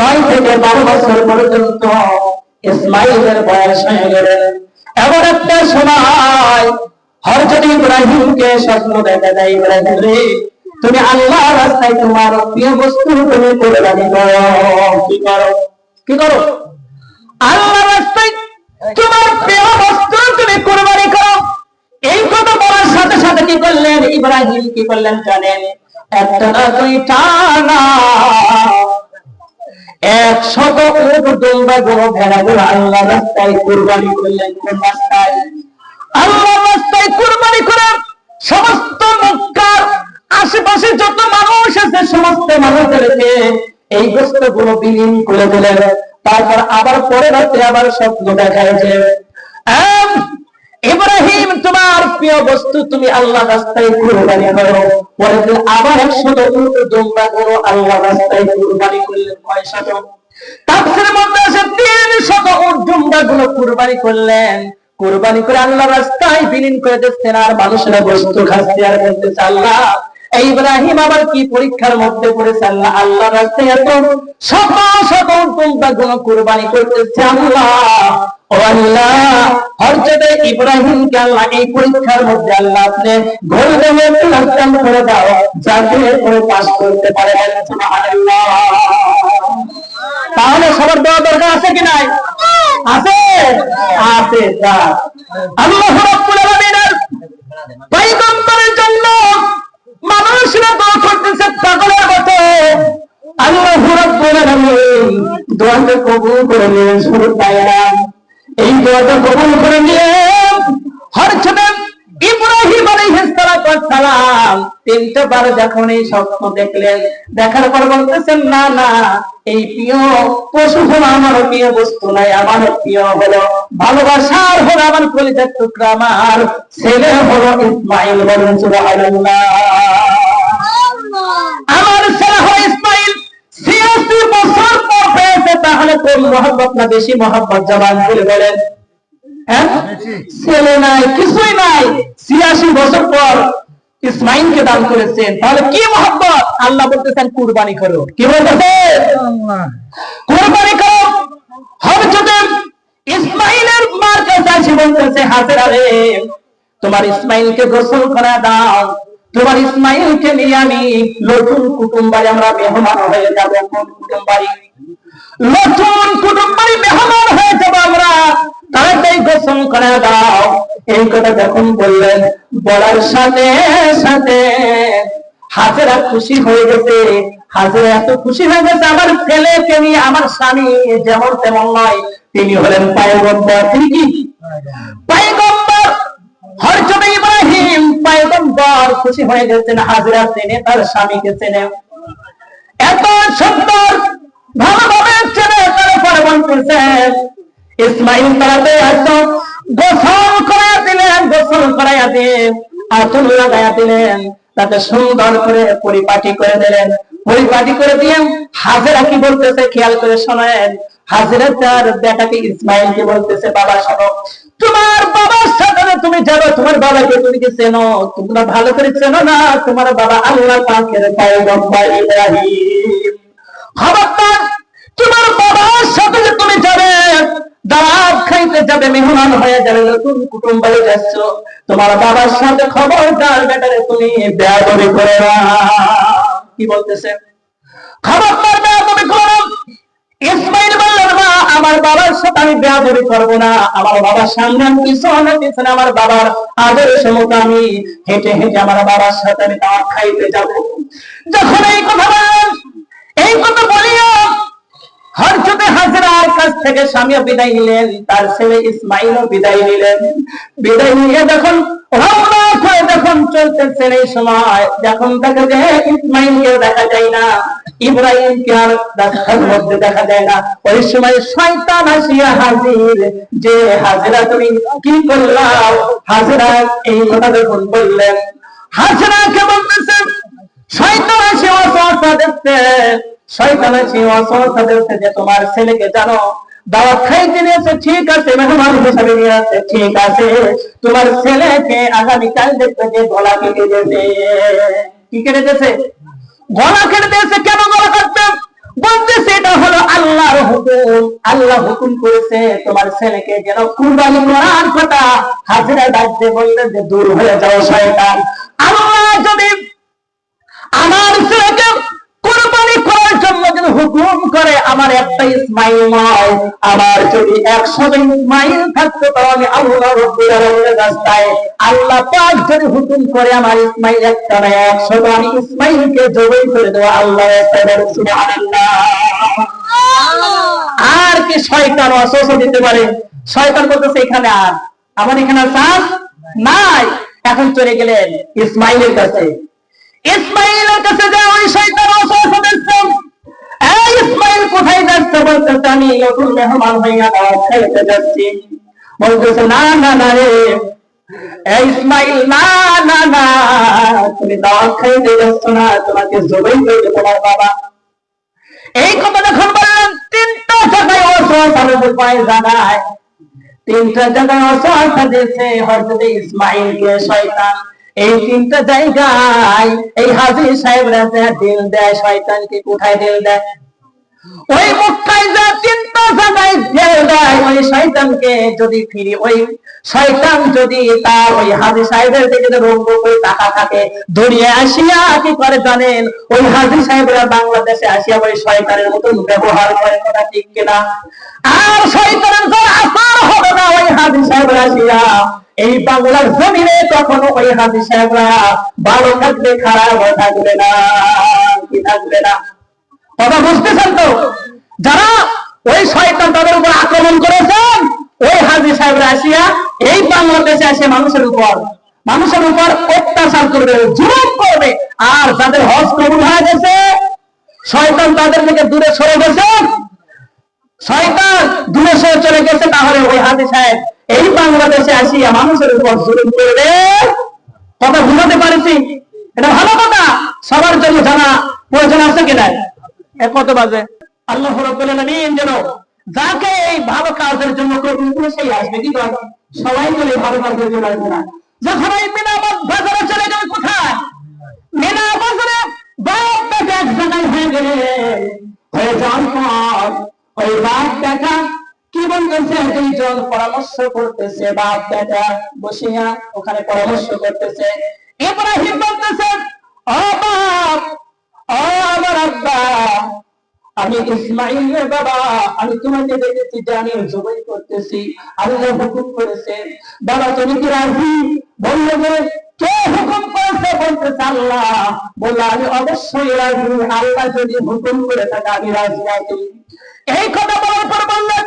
নয় থেকে বারো বছর পর্যন্ত ইসমাইলের বয়স হয়ে এমন একটা সময় ইব্রাহিমকে স্বপ্ন দেখা যায়, ইব্রাহিম রে, তুমি আল্লাহ রাস্তায় তোমার প্রিয় বস্তু তুমি কি করো? কি করো? আল্লাহ রাস্তায় তোমার প্রিয় বস্তু তুমি কোরবানি করো। এই কথা বলার সাথে সাথে কি করলেন? ইব্রাহিম কি করলেন জানেন? একটা না দুইটা না। একশত উট দুম্বা গুলো আল্লাহ রাস্তায় কুরবানি করলেন কোন রাস্তায়? আল্লাহ রাস্তায় কুরবানি করে সমস্ত মক্কার আশেপাশে যত মানুষ আছে, সমস্ত মানুষদেরকে এই বস্তুগুলো বিলীন করে দিলেন। তারপর আবার পরে রাত্রে আবার স্বপ্ন দেখায় যে তোমার বস্তু তুমি আল্লাহ রাস্তায় কুরবানি করো। পরে আবার একশত উট দুম্বা গরু আল্লাহ রাস্তায় কুরবানি করলেন কয় শত তাফসীরের আছে দুম্বা গুলো কুরবানি করলেন। কুরবানি করে আল্লাহ রাস্তায় বিলীন করে দিচ্ছেন আর বস্তু আর আল্লাহ ইব্রাহিম আবার কি পরীক্ষার মধ্যে পড়েছে? আল্লাহ আল্লাহ রাস্তায় এত শত শত দুম্বা গুলো কুরবানি করতেছে, আল্লাহ ইব্রাহিমকে আল্লাহ এই পরীক্ষার করে দাও, যাতে করে তাহলে সবার দেওয়া দরকার আছে কি নাই? আছে? আছে পয়গম্বরের জন্য মানুষরা দোয়া করতেছে পাগলের মতো। আল্লাহ রাব্বুল আলামিন দোয়াকে কবুল করে শুধু তাই না এই দোয়াটা কবুল করে নিয়ে হরছনে ইব্রাহিম আলাইহিস সালাম। তিনটা বার যখন এই স্বপ্ন দেখলেন দেখার পর বলতেছেন না না এই প্রিয় পশু হলো আমার প্রিয় বস্তু নাই আমার প্রিয় হলো ভালোবাসার হলো আমার কলিজার টুকরা আমার। ছেলে হলো ইসমাইল বলেন সুবহানাল্লাহ। আমার ছেলে হয় ইসমাইল। ছিয়াশি বছর তাহলে কোন মহব্বত না বেশি মহব্বত জবান খুলে বলেন। হ্যাঁ? ছেলে নাই কিছুই নাই। ছিয়াশি বছর পর ইসমাইলকে দান করেছেন। তাহলে কি মহব্বত? আল্লাহ বলতেছেন কুরবানি করো। কি বলতেছেন কুরবানি করো। যদি ইসমাইলের মার কাছে বলতেছে হাজেরা রে তোমার ইসমাইলকে গোসল করা দাও। তোমার ইসমাইলকে নিয়ে আমি নতুন কুটুম বাড়ি আমরা মেহমান হয়ে যাব। কোন কুটুম বাড়ি নতুন কুটুম মেহমান হয়ে যাব আমরা। তাড়াতাড়ি গোসল করে দাও। এই কথা যখন বললেন, বলার সাথে সাথে হাজেরা খুশি হয়ে গেছে। হাজেরা এত খুশি হয়ে গেছে, আমার ছেলেকে নিয়ে আমার স্বামী যেমন তেমন নয়। তিনি হলেন পায়গম্বর। তিনি কি? পায়গম্বর। হরজত ইব্রাহিম পায়গম্বর খুশি হয়ে গেছেন। হাজরা চেনে, তার স্বামীকে চেনে। এত সুন্দর ইসমাইল তারাতে গোসল করাইয়া দিলেন, গোসল করাইয়া লাগাইয়া দিলেন। তাতে সুন্দর করে পরিপাটি করে দিলেন। পরিপাটি করে হাজেরা কি বলতেছে খেয়াল করে শোনেন। হাজেরা তার বেটাকে ইসমাইল কি বলতেছে, বাবা, শোনো, তোমার বাবার সাথে তুমি যাবে, তোমার বাবাকে তুমি কি চেনো? তোমরা ভালো করে চেনো না? তোমার বাবা আল্লাহ ইব্রাহিম। বাবার সাথে না। ইসমাইল বললেন, মা, আমার বাবার সাথে আমি বেয়াদবি করব না। আমার বাবার সামনে আমি পিছনে পিছনে আমার বাবার আদর্শ মতো আমি হেঁটে হেঁটে আমার বাবার সাথে আমি খাইতে যাব। যখন এই কথা বলেন এই কথা বলিয়া হাজরার কাছ থেকে স্বামীও বিদায় নিলেন, তার ছেলে ইসমাইলও বিদায় নিলেন। বিদায় নিয়ে যখন যখন এই সময়, যখন দেখা যায় দেখা যায় না আর মধ্যে দেখা যায় না, ওই সময় শয়তান আসিয়া হাজির। যে, হাজরা, তুমি কি করলাম? হাজরা এই কথা যখন বললেন শয়তান আসে দেখতে শয়তান দেখতে যে তোমার ছেলেকে জানো। দাওয়াত খাইতে নিয়েছে ঠিক আছে, মেহমান নিয়ে আসছে, ঠিক আছে। তোমার ছেলেকে যে কেটে কি কেটে দিয়েছে কেটে দিয়েছে, কেন বলতেছে, এটা হলো আল্লাহর হুকুম। আল্লাহ হুকুম করেছে, তোমার ছেলেকে যেন কুরবানি করার কথা হাজিরা ডাকতে বললেন যে, দূর হয়ে যাও, শয়তান। আল্লাহ যদি আমার ছেলেকে কুরবানি করার জন্য যদি হুকুম করে আমার একটা ইসমাইল নয় আমার যদি একশো ইসমাইল থাকতো তাহলে আল্লাহ রব্বুল আলামিনের রাস্তায় আল্লাহ পাক যদি হুকুম করে আমার ইসমাইল একটা নয় একশো আমি ইসমাইলকে জবাই করে দেওয়া আল্লাহ সুবহানাল্লাহ। আর কি শয়তান অসহ্য দিতে পারে? শয়তান বলতেছে এখানে আর আমার এখানে চাষ নাই। এখন চলে গেলেন ইসমাইলের কাছে। ইসমাইলের কাছে যা ওই শয়তান ইসমাইল কোথায় যাচ্ছে বলতেছে, আমি নতুন মেহমান হইয়া দাওয়াত খাইতে যাচ্ছি। বলতেছে, না না না রে। ইসমাইল, না না না, তুমি দাওয়াত খাইতে যাচ্ছ না, তোমাকে জবাই করবে তোমার বাবা। এই কথা যখন বললেন, তিনটা জায়গায় অসহায় উপায় জানায়। তিনটা জায়গায় দিয়েছে হজরত শয়তান। এই তিনটা জায়গায় এই হাজির সাহেবরা দিল দেয়, শয়তানকে কোথায় দিল দেয়? ওই মক্কায় যা তিনটা জায়গায় দিল দেয় ওই শয়তানকে যদি ফিরি, ওই শয়তান যদি তার ওই হাজি সাহেবের দিকে রঙ্গ করে টাকা থাকে দড়িয়ে আসিয়া কি করে জানেন? ওই হাজি সাহেবরা বাংলাদেশে আসিয়া ওই শয়তানের মতন ব্যবহার করে, কথা ঠিক কিনা? আর শয়তানের যারা আসার হবে না ওই হাজি সাহেবরা আসিয়া। এই বাংলার জমিনে কখনো ওই হাজি সাহেবরা ভালো থাকবে, খারাপ থাকবে না কি থাকবে না? কথা বুঝতেছেন তো? যারা ওই শয়তান তাদের উপর আক্রমণ করেছেন, ওই হাজি সাহেবরা আসিয়া এই বাংলাদেশে আসে মানুষের উপর মানুষের উপর অত্যাচার করবে, জুলুম করবে। আর যাদের হজ কবুল হয়ে গেছে, শয়তান তাদের থেকে দূরে সরে গেছে। শয়তান দূরে সরে চলে গেছে, তাহলে ওই হাজি সাহেব এই বাংলাদেশে আসিয়া মানুষের উপর জুলুম করবে। কথা বুঝাতে পারছি? এটা ভালো কথা। সবার জন্য জানা প্রয়োজন আছে কিনা কত বাজে? আল্লাহ যেন যাকে এই ভালো কাজের জন্য সবাই বলে ভালো কাজের জন্য আসবে না। যখন এই মিনা বাজারে চলে যাবে কোথায়? মিনা বাপ বেটা এক জায়গায় হয়ে গেলে, হয়ে যাওয়ার পর ওই বাপ বেটা কি বলতেছে? দুইজন পরামর্শ করতেছে, বাপ বেটা বসিয়া ওখানে পরামর্শ করতেছে। ইব্রাহিম বলতেছে, ও বাপ ও আমি ইসমাইলের বাবা, আমি তোমাকে দেখেছি, জানি জবাই করতেছি, আল্লাহ হুকুম করেছে। বাবা, তুমি কি রাজি? বলল যে, কে হুকুম করেছে? বলতেছে আল্লাহ। বলল, আমি অবশ্যই রাজি। আল্লাহ যদি হুকুম করে থাকে, আমি রাজি আছি। এই কথা বলার পর বললেন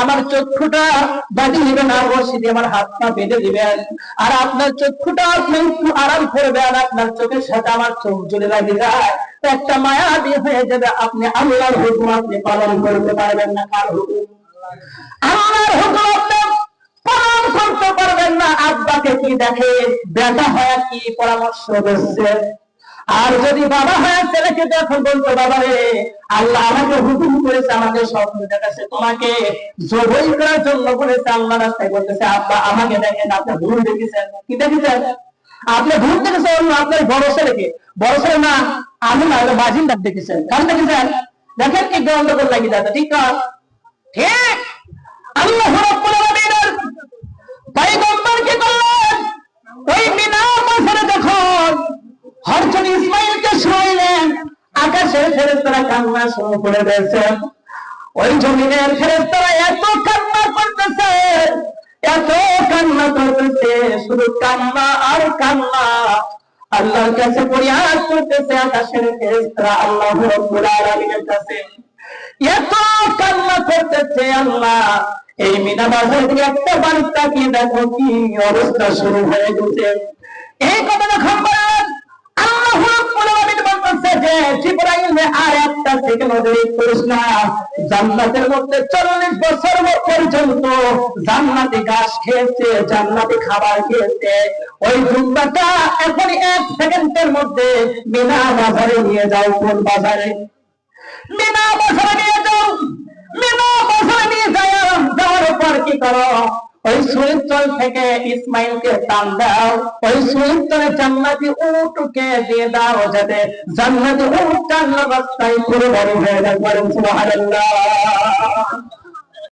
আমার চক্ষুটা দিবেন, আর আমার বেঁধে দিবেন। আর আপনার চক্ষুটা আপনি একটু আরাম আপনার চোখের সাথে আমার চোখ জুড়ে লাগে যায় একটা মায়া দিয়ে হয়ে যাবে, আপনি আল্লাহর হুকুম আপনি পালন করতে পারবেন না, কার হুকুম? আল্লাহর হুকুম আপনি পালন করতে পারবেন না। আব্বাকে কি দেখে? বেটা হয় কি পরামর্শ দিচ্ছে? আর যদি বাবা হয় ছেলেকে যখন বলতো বাবা রে, আল্লাহ আমাকে হুকুম করেছে, আমাকে স্বপ্ন দেখাচ্ছে, তোমাকে জবই করার জন্য বলেছে, আল্লাহ রাস্তায় বলতেছে, আব্বা, আমাকে দেখেন, আপনি ভুল দেখেছেন। কি দেখেছেন? আপনি ভুল দেখেছেন আপনার বড় ছেলেকে। বড় ছেলে না, আমি না হলে বাজিন্দার দেখেছেন। কারণ দেখেছেন? দেখেন কি গন্ডগোল লাগি যাচ্ছে, ঠিক না? ঠিক। আল্লাহ রাব্বুল আলামিনের পয়গম্বর কি করলেন ওই মিনা হরজন ইসমাইলকে শুনাইলেন। আকাশের ফেরেস্তারা কান্না শুরু করে দিয়েছেন ওই জমিনের ফেরেস্তারা এত কান্না করতেছে, এত কান্না করতেছে, শুধু কান্না আর কান্না। আল্লাহর কাছে ফরিয়াদ করতেছে আকাশের ফেরেস্তারা আল্লাহ রাব্বুল কাছে। এত কান্না করতেছে আল্লাহ। এই মিনা বাজার একটা বার্তা কি দেখো কি অবস্থা শুরু হয়ে গেছে। এই কথা যখন সেকেন্ড দেরি করিস না জান্নাতের মধ্যে 40 বছর পর্যন্ত জান্নাতি ঘাস খেয়েছে, জান্নাতি খাবার খেয়েছে। ওই জুম্বাটা এখন এক সেকেন্ডের মধ্যে মিনা বাজারে নিয়ে যাও, কোন বাজারে? মিনা বাজারে নিয়ে যাও, মিনা বাজারে নিয়ে যাও, যাওয়ার পর কি করো? ওই সুইতল থেকে ইসমাইলকে টান দাও, ওই সুইতলে জান্নাতি উটকে দিয়ে দাও যাতে জান্নাতি উটটার অবস্থায় পুরো বড় হয়ে যায়। সুবহানাল্লাহ।